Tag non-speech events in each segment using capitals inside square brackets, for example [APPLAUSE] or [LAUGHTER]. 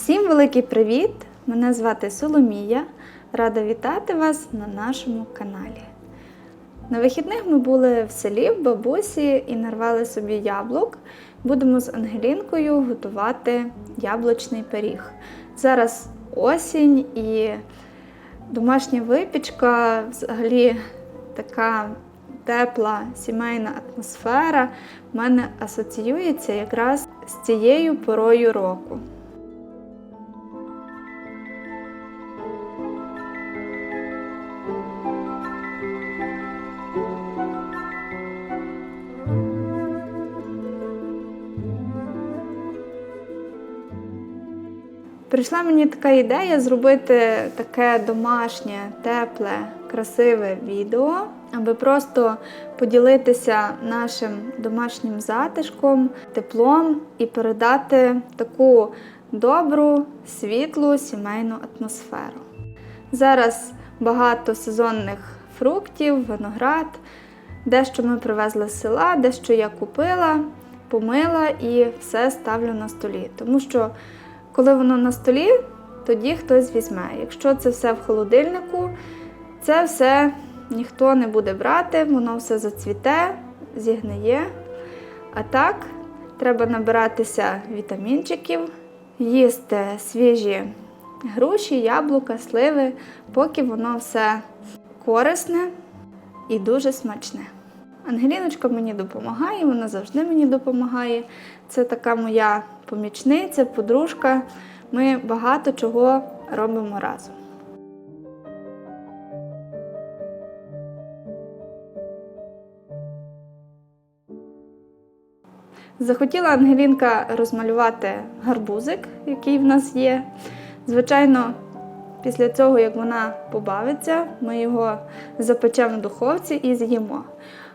Всім великий привіт! Мене звати Соломія. Рада вітати вас на нашому каналі. На вихідних ми були в селі в бабусі і нарвали собі яблук. Будемо з Ангелінкою готувати яблучний пиріг. Зараз осінь і домашня випічка, взагалі така тепла сімейна атмосфера в мене асоціюється якраз з цією порою року. Прийшла мені така ідея зробити таке домашнє, тепле, красиве відео, аби просто поділитися нашим домашнім затишком, теплом і передати таку добру, світлу сімейну атмосферу. Зараз багато сезонних фруктів, виноград. Дещо ми привезли з села, дещо я купила, помила і все ставлю на столі. Тому що коли воно на столі, тоді хтось візьме. Якщо це все в холодильнику, це все ніхто не буде брати, воно все зацвіте, зігниє. А так, треба набиратися вітамінчиків, їсти свіжі груші, яблука, сливи, поки воно все корисне і дуже смачне. Ангеліночка мені допомагає, вона завжди мені допомагає. Це така моя помічниця, подружка. Ми багато чого робимо разом. Захотіла Ангелінка розмалювати гарбузик, який в нас є. Звичайно, після цього, як вона побавиться, ми його запечемо в духовці і з'їмо.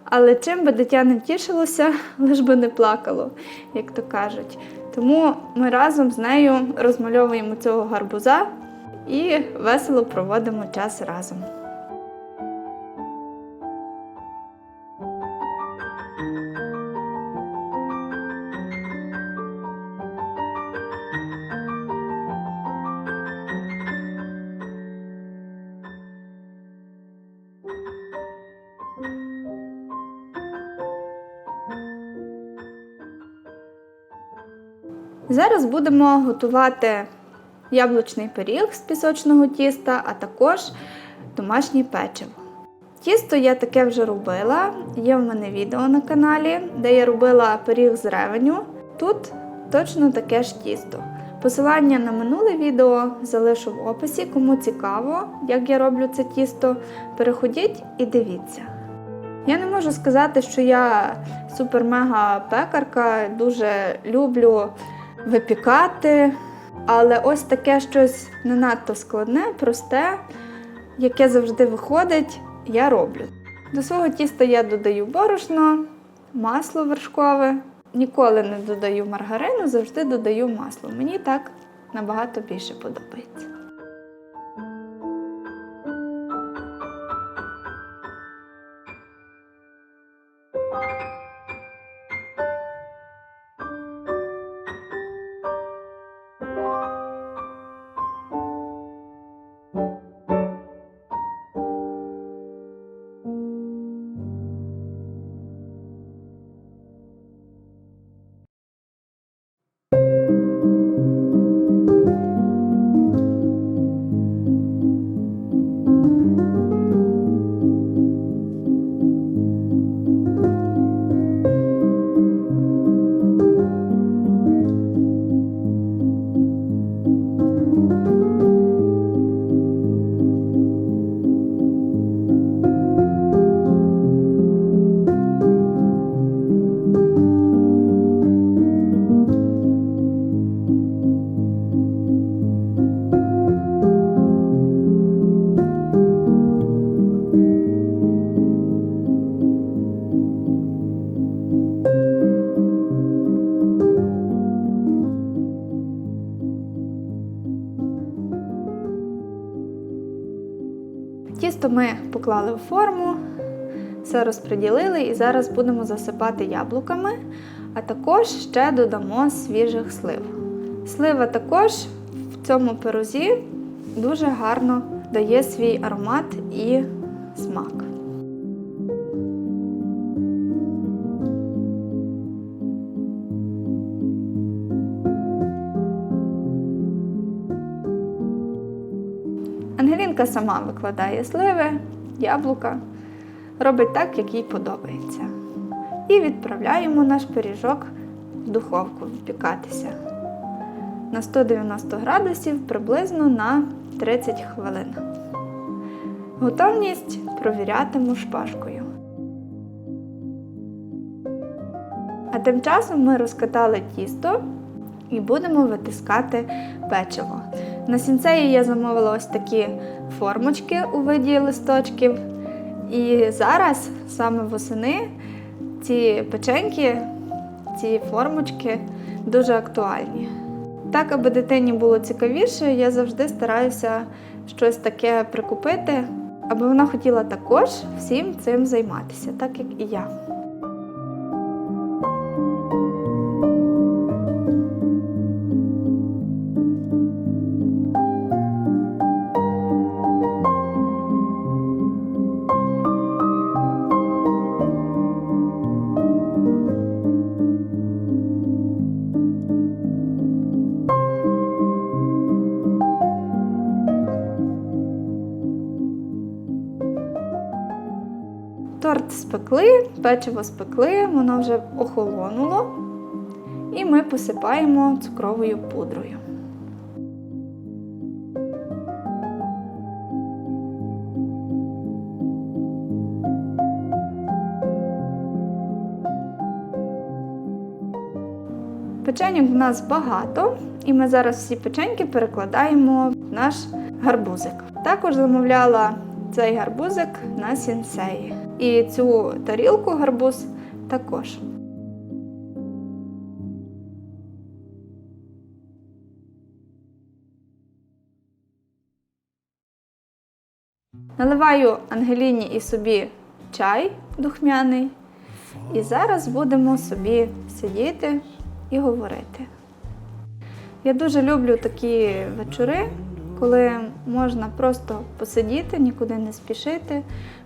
Але чим би дитя не тішилося, [LAUGHS] лиш би не плакало, як то кажуть. Тому ми разом з нею розмальовуємо цього гарбуза і весело проводимо час разом. Зараз будемо готувати яблучний пиріг з пісочного тіста, а також домашнє печиво. Тісто я таке вже робила, є в мене відео на каналі, де я робила пиріг з ревеню. Тут точно таке ж тісто. Посилання на минуле відео залишу в описі, кому цікаво, як я роблю це тісто. Переходіть і дивіться. Я не можу сказати, що я супер-мега пекарка, дуже люблю випікати. Але ось таке щось не надто складне, просте, яке завжди виходить, я роблю. До свого тіста я додаю борошно, масло вершкове. Ніколи не додаю маргарину, завжди додаю масло. Мені так набагато більше подобається. Тісто ми поклали в форму, все розподілили і зараз будемо засипати яблуками, а також ще додамо свіжих слив. Слива також в цьому пирозі дуже гарно дає свій аромат і Ангелінка сама викладає сливи, яблука, робить так, як їй подобається. І відправляємо наш пиріжок в духовку випікатися на 190 градусів приблизно на 30 хвилин. Готовність провірятиму шпажкою. А тим часом ми розкатали тісто і будемо витискати печиво. На сінцеї я замовила ось такі формочки у виді листочків. І зараз, саме восени, ці печеньки, ці формочки дуже актуальні. Так, аби дитині було цікавіше, я завжди стараюся щось таке прикупити, аби вона хотіла також всім цим займатися, так як і я. Торт спекли, печиво спекли, воно вже охолонуло. І ми посипаємо цукровою пудрою. Печеньок в нас багато, і ми зараз всі печеньки перекладаємо в наш гарбузик. Також замовляла цей гарбузик на сінсеї. І цю тарілку гарбуз також. Наливаю Ангеліні і собі чай духмяний. І зараз будемо собі сидіти і говорити. Я дуже люблю такі вечори, коли можна просто посидіти, нікуди не спішити,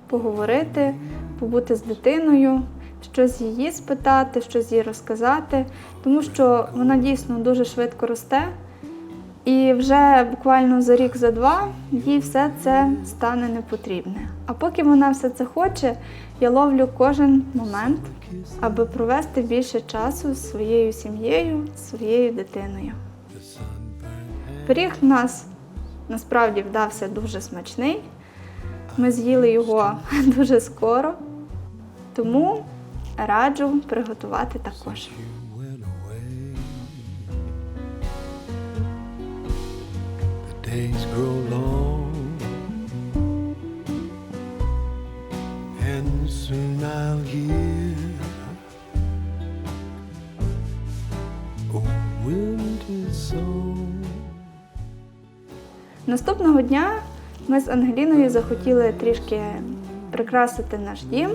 поговорити, побути з дитиною, щось її спитати, щось їй розказати, тому що вона дійсно дуже швидко росте. І вже буквально за рік, за два їй все це стане непотрібне. А поки вона все це хоче, я ловлю кожен момент, аби провести більше часу з своєю сім'єю, своєю дитиною. Пиріг в нас насправді вдався дуже смачний. Ми з'їли його [LAUGHS] дуже скоро, тому раджу приготувати також. and soon I'll hear Наступного дня ми з Ангеліною захотіли трішки прикрасити наш дім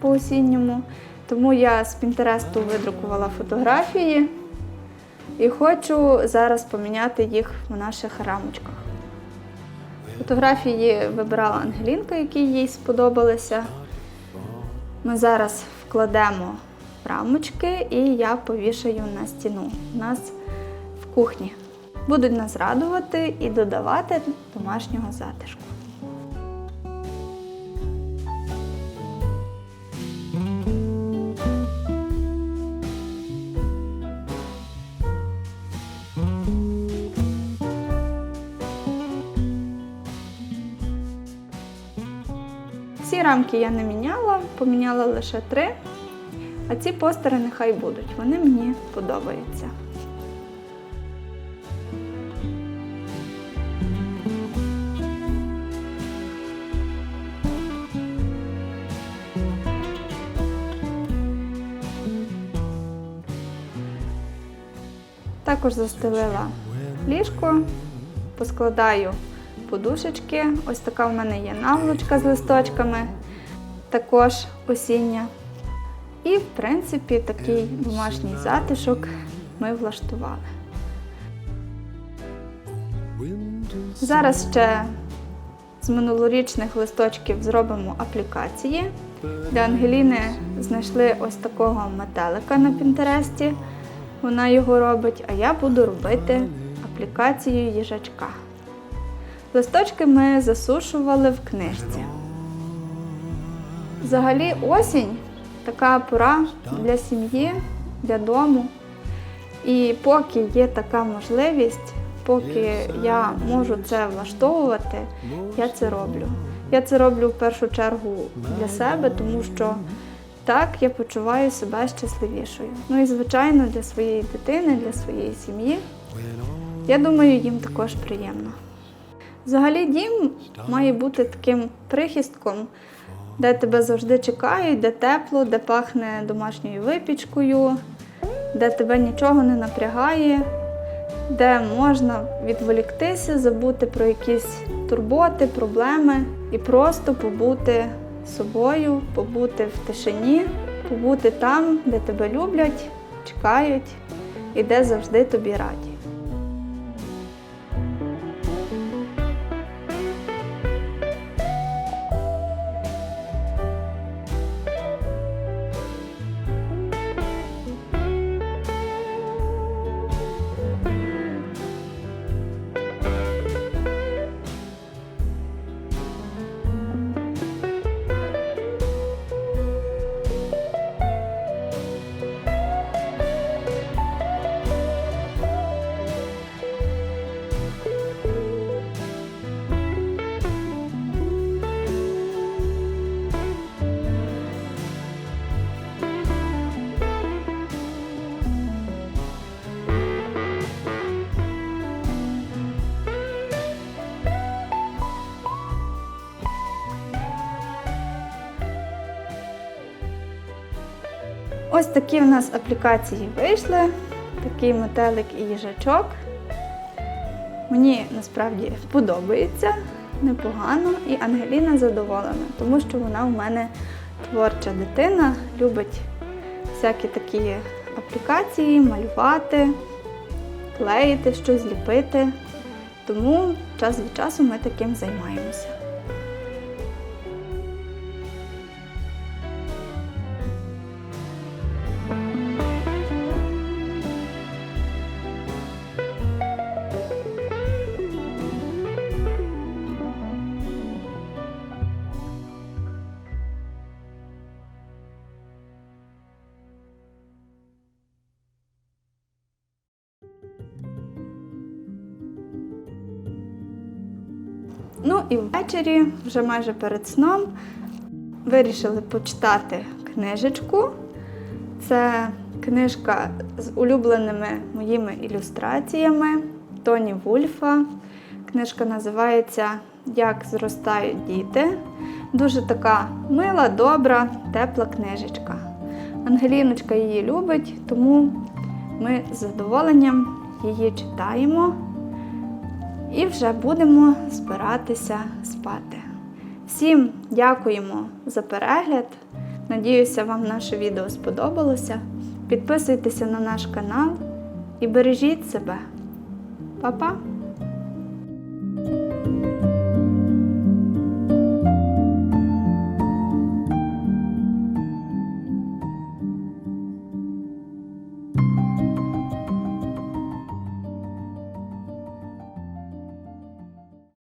по осінньому, тому я з Пінтересту видрукувала фотографії і хочу зараз поміняти їх в наших рамочках. Фотографії вибирала Ангелінка, які їй сподобалися. Ми зараз вкладемо рамочки і я повішаю на стіну. У нас в кухні. Будуть нас радувати і додавати домашнього затишку. Всі рамки я не міняла, поміняла лише три. А ці постери нехай будуть. Вони мені подобаються. Також застелила ліжко, поскладаю подушечки. Ось така в мене є наволочка з листочками, також осіння. І, в принципі, такий домашній затишок ми влаштували. Зараз ще з минулорічних листочків зробимо аплікації. Для Ангеліни знайшли ось такого метелика на Пінтересті. Вона його робить, а я буду робити аплікацію їжачка. Листочки ми засушували в книжці. Взагалі осінь така пора для сім'ї, для дому. І поки є така можливість, поки я можу це влаштовувати, я це роблю. Я це роблю в першу чергу для себе, тому що так я почуваю себе щасливішою. Ну і звичайно для своєї дитини, для своєї сім'ї. Я думаю, їм також приємно. Взагалі, дім має бути таким прихистком, де тебе завжди чекають, де тепло, де пахне домашньою випічкою, де тебе нічого не напрягає, де можна відволіктися, забути про якісь турботи, проблеми і просто побути собою, побути в тишині, побути там, де тебе люблять, чекають і де завжди тобі раді. Ось такі в нас аплікації вийшли. Такий метелик і їжачок. Мені насправді подобається непогано, і Ангеліна задоволена, тому що вона в мене творча дитина, любить всякі такі аплікації, малювати, клеїти, щось ліпити. Тому час від часу ми таким займаємося. Ну і ввечері, вже майже перед сном, вирішили почитати книжечку. Це книжка з улюбленими моїми ілюстраціями Тоні Вульфа. Книжка називається Як зростають діти. Дуже така мила, добра, тепла книжечка. Ангеліночка її любить, тому ми з задоволенням її читаємо. І вже будемо збиратися спати. Всім дякуємо за перегляд. Надіюся, вам наше відео сподобалося. Підписуйтеся на наш канал і бережіть себе. Па-па!